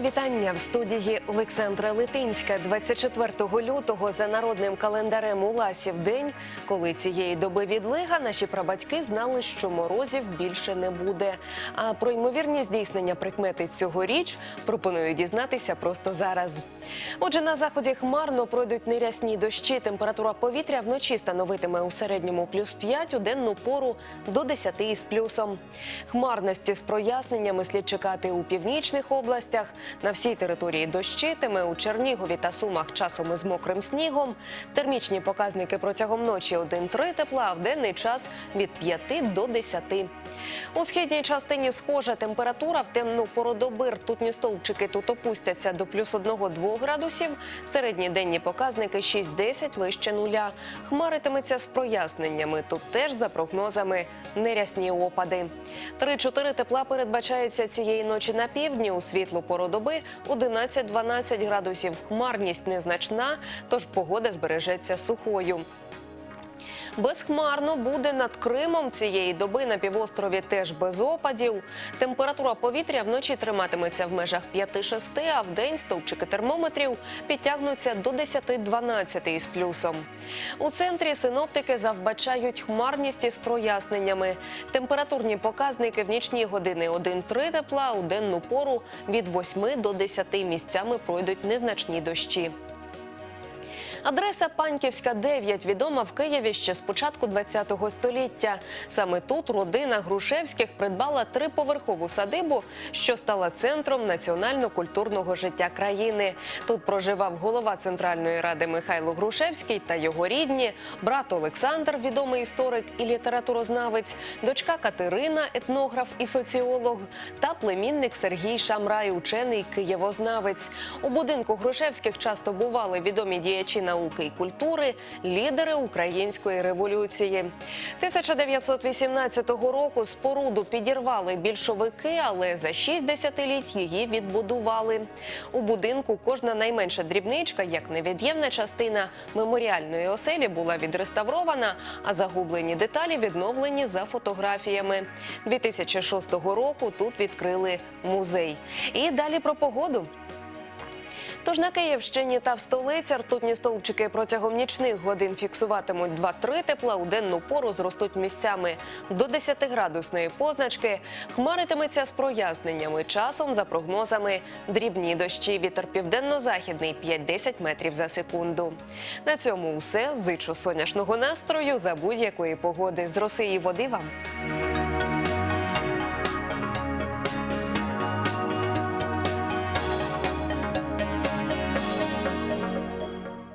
вітання в студії Олександра Литинська. 24 лютого за народним календарем Уласів день, коли цієї доби відлига, наші прабатьки знали, що морозів більше не буде. А про ймовірні здійснення прикмети цьогоріч пропоную дізнатися просто зараз. Отже, на заході хмарно пройдуть нерясні дощі. Температура повітря вночі становитиме у середньому плюс 5, у денну пору до 10 із плюсом. Хмарності з проясненнями слід чекати у північних областях. На всій території дощитиме у Чернігові та Сумах часом із мокрим снігом. Термічні показники протягом ночі 1-3 тепла, а в денний час від 5 до 10. У східній частині схожа температура в темну пору доби ртутні стовпчики тут опустяться до плюс 1-2 градусів. Середні денні показники 6-10 вище нуля. Хмаритиметься з проясненнями. Тут теж за прогнозами нерясні опади. 3-4 тепла передбачаються цієї ночі на півдні. У світлу пору доби 11-12 градусів. Хмарність незначна, тож погода збережеться сухою. Безхмарно буде над Кримом цієї доби на півострові теж без опадів. Температура повітря вночі триматиметься в межах 5-6, а в день стовпчики термометрів підтягнуться до 10-12 із плюсом. У центрі синоптики завбачають хмарність із проясненнями. Температурні показники в нічні години 1-3 тепла, у денну пору від 8 до 10 місцями пройдуть незначні дощі. Адреса Паньківська 9 відома в Києві ще з початку ХХ століття. Саме тут родина Грушевських придбала триповерхову садибу, що стала центром національно-культурного життя країни. Тут проживав голова Центральної ради Михайло Грушевський та його рідні, брат Олександр, відомий історик і літературознавець, дочка Катерина, етнограф і соціолог, та племінник Сергій Шамрай, учений києвознавець. У будинку Грушевських часто бували відомі діячі науки і культури, лідери української революції. 1918 року споруду підірвали більшовики, але за шість десятиліть її відбудували. У будинку кожна найменша дрібничка, як невід'ємна частина меморіальної оселі, була відреставрована, а загублені деталі відновлені за фотографіями. 2006 року тут відкрили музей. І далі про погоду. Тож на Київщині та в столиці ртутні стовпчики протягом нічних годин фіксуватимуть 2-3 тепла. У денну пору зростуть місцями до 10 градусної позначки. Хмаритиметься з проясненнями. Часом, за прогнозами, дрібні дощі. Вітер південно-західний 5-10 метрів за секунду. На цьому усе. Зичу сонячного настрою за будь-якої погоди. З роси води вам.